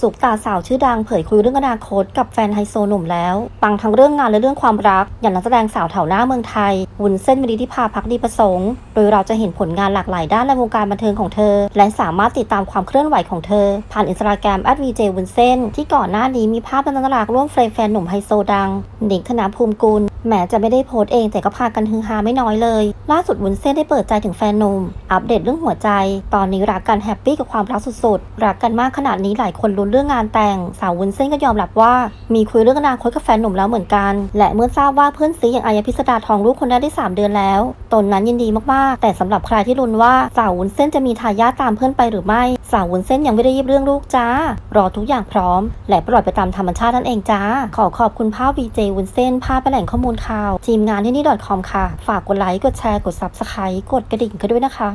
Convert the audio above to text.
สุกตาสาวชื่อดังเผยคุยเรื่องอนาคตกับแฟนไฮโซหนุ่มแล้ว ปังทั้งเรื่องงานและเรื่องความรัก อย่างนักแสดงสาวแถวหน้าเมืองไทย วุ้นเส้นวิริธิภาพักดีประสงค์ โดยเราจะเห็นผลงานหลากหลายด้านในวงการบันเทิงของเธอ และสามารถติดตามความเคลื่อนไหวของเธอ ผ่านอินสตาแกรม @vj วุ้นเส้นที่ก่อนหน้านี้มีภาพน่ารักร่วมเฟรมแฟนหนุ่มไฮโซดังหนิงธนาภูมิกุล แม้จะไม่ได้โพสต์เองแต่ก็พากันฮือฮาไม่น้อยเลย ล่าสุดวุ้นเส้นได้เปิดใจถึงแฟนหนุ่ม อัปเดตเรื่องหัวใจ ตอนนี้รักกันแฮปปี้กับความรักสุดๆ รักกันมากขนาดนี้หลายคนลุ้นเรื่องงานแต่ง สาววุ้นเส้นก็ยอมรับว่า มีคุยเรื่องอนาคตกับแฟนหนุ่มแล้วเหมือนกัน และเมื่อทราบว่าเพื่อนซีอย่างอายพิสดาทองลูกคนแรกได้ 3 เดือนแล้ว ตนนั้นยินดีมากๆ แต่สำหรับใครที่ลุ้นว่าสาววุ้นเส้นจะมีทายาทตามเพื่อนไปหรือไม่ สาววุ้นเส้นยังไม่ได้ยิบเรื่องลูกจ้า รอทุกอย่างพร้อม และปล่อยไปตามธรรมชาตินั่นเองจ้า ขอขอบคุณภาพวีเจวุ้นเส้นภาพเป็นแหล่งข้อมูลข่าว ทีมงานที่นี่ .com ค่ะ ฝากกดไลค์ กดแชร์ กด subscribe กดกระดิ่งกันด้วยนะคะ